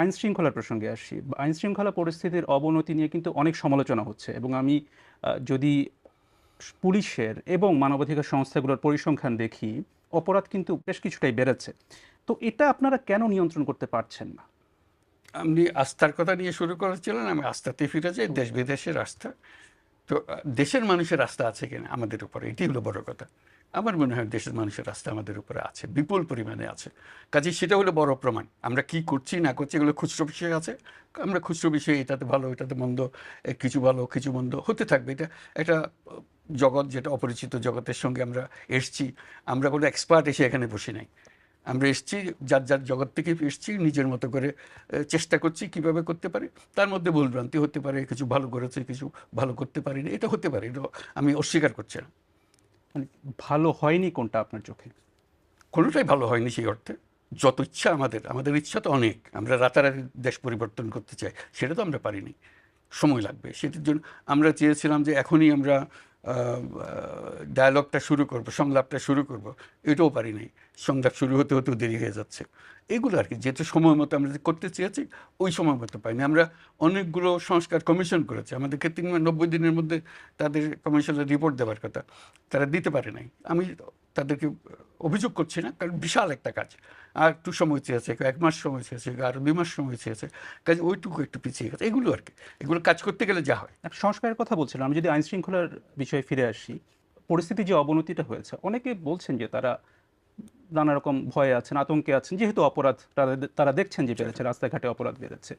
আইন শৃঙ্খলার প্রসঙ্গে আসি। আইন শৃঙ্খলা পরিস্থিতির অবনতি নিয়ে কিন্তু অনেক সমালোচনা হচ্ছে এবং আমি যদি পুলিশের এবং মানবাধিকার সংস্থাগুলোর পরিসংখ্যান দেখি, অপরাধ কিন্তু বেশ কিছুটাই বেড়েছে। তো এটা আপনারা কেন নিয়ন্ত্রণ করতে পারছেন না? আপনি আস্থার কথা নিয়ে শুরু করেছিলেন, আমি আস্থাতে ফিরে যাই দেশ বিদেশের আস্থা। তো দেশের মানুষের রাস্তা আছে কিনা আমাদের উপরে? এটি হলো বড় কথা। আমার মনে হয় দেশের মানুষের রাস্তা আমাদের উপরে আছে, বিপুল পরিমাণে আছে। কাজে সেটা হলো বড় প্রমাণ। আমরা কি করছি, না করছি এগুলো খুচরো বিষয় আছে। আমরা খুচরো বিষয়ে, এটাতে ভালো, এটাতে মন্দ কিছু ভালো, কিছু মন্দ হতে থাকবে। এটা একটা জগৎ, যেটা অপরিচিত জগতের সঙ্গে আমরা এসছি। আমরা কোনো এক্সপার্ট এসে এখানে বসে নাই। আমরা এসছি যার যার জগৎ থেকে এসছি নিজের মতো করে চেষ্টা করছি কীভাবে করতে পারি। তার মধ্যে ভুলভ্রান্তি হতে পারে কিছু ভালো করেছে কিছু ভালো করতে পারিনি এটা হতে পারে এটা আমি অস্বীকার করছি না। মানে ভালো হয়নি কোনটা আপনার চোখে? কোনোটাই ভালো হয়নি সেই অর্থে। যত ইচ্ছা আমাদের আমাদের ইচ্ছা তো অনেক। আমরা রাতারাতি দেশ পরিবর্তন করতে চাই সেটা তো আমরা পারিনি। সময় লাগবে সেটার জন্য আমরা চেয়েছিলাম যে এখনই আমরা ডায়ালগটা শুরু করব, সংলাপটা শুরু করব, এটাও পারি নাই। সংলাপ শুরু হতে হতেও দেরি হয়ে যাচ্ছে। এগুলো আর কি যেহেতু সময় মতো আমরা করতে চেয়েছি, ওই সময় মতো পাইনি। আমরা অনেকগুলো সংস্কার কমিশন করেছি। আমাদেরকে তিন নব্বই দিনের মধ্যে তাদের কমিশনের রিপোর্ট দেওয়ার কথা, তারা দিতে পারে নাই। আমি তাদেরকে অভিযোগ করছি না কারণ বিশাল একটা কাজ। আর একটু সময় চেয়েছে এক মাস সময় চেয়েছে আর দুই মাস সময় চেয়েছে কাজে ওইটুকু একটু পিছিয়ে গেছে এগুলো আর কি। এগুলো কাজ করতে গেলে যা হয়। সংস্কারের কথা বলছিলাম আমি যদি আইন শৃঙ্খলার বিষয়ে ফিরে আসি পরিস্থিতি যে অবনতিটা হয়েছে অনেকে বলছেন যে তারা নানা রকম ভয়ে আছেন আতঙ্কে আছেন যেহেতু অপরাধ তারা দেখছেন যে বেড়েছে রাস্তাঘাটে অপরাধ বেড়েছে।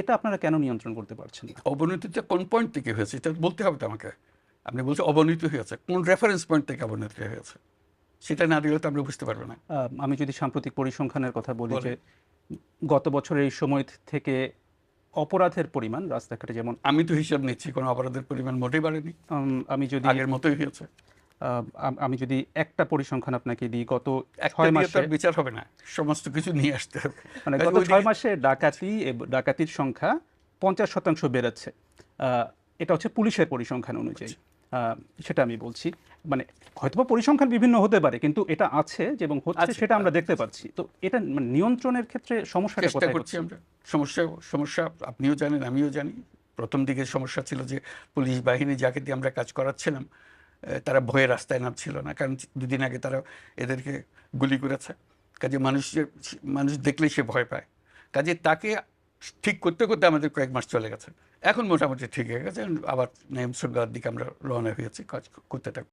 এটা আপনারা কেন নিয়ন্ত্রণ করতে পারছেন অবনতিটা কোন পয়েন্ট থেকে হয়েছে এটা বলতে হবে তো আমাকে। আপনি বলছেন অবনতি হয়েছে কোন রেফারেন্স পয়েন্ট থেকে অবনতি হয়েছে? সেটা না দিলে তো আমরা বুঝতে পারব না। আমি যদি সাম্প্রতিক পরিসংখ্যানের কথা বলি যে গত বছরের এই সময় থেকে অপরাধের পরিমাণ রাস্তাঘাটে যেমন আমি তো হিসাব নিচ্ছি কোনো অপরাধের পরিমাণ মোটেই বাড়েনি। আমি যদি আগের মতোই হয়েছে। আমি যদি একটা পরিসংখ্যান আপনাকে দিই গত ছয় মাসে বিচার হবে না সমস্ত কিছু নিয়ে আসতে হবে। মানে গত ছয় মাসে ডাকাতি ডাকাতির সংখ্যা পঞ্চাশ শতাংশ বেড়েছে। আহ, এটা হচ্ছে পুলিশের পরিসংখ্যান অনুযায়ী। আহ, সেটা আমি বলছি। মানে হয়তোবা পরিসংখ্যান বিভিন্ন হতে পারে কিন্তু এটা আছে যে এবং হচ্ছে সেটা আমরা দেখতে পাচ্ছি। তো এটা মানে নিয়ন্ত্রণের ক্ষেত্রে সমস্যাটা কোথায় করছি? আমরা। সমস্যা সমস্যা আপনিও জানেন আমিও জানি। প্রথম দিকে সমস্যা ছিল যে পুলিশ বাহিনী যাকে দিয়ে আমরা কাজ করাচ্ছিলাম তারা ভয়ে রাস্তায় নামছিল না কারণ দুদিন আগে তারা এদেরকে গুলি করেছে। কাজে মানুষের মানুষ দেখলেই সে ভয় পায়। কাজে তাকে ঠিক করতে করতে আমাদের কয়েক মাস চলে গেছে। এখন মোটামুটি ঠিক হয়ে গেছে। আবার শৃঙ্খলার দিকে আমরা রওনা হয়েছি কাজ করতে থাকব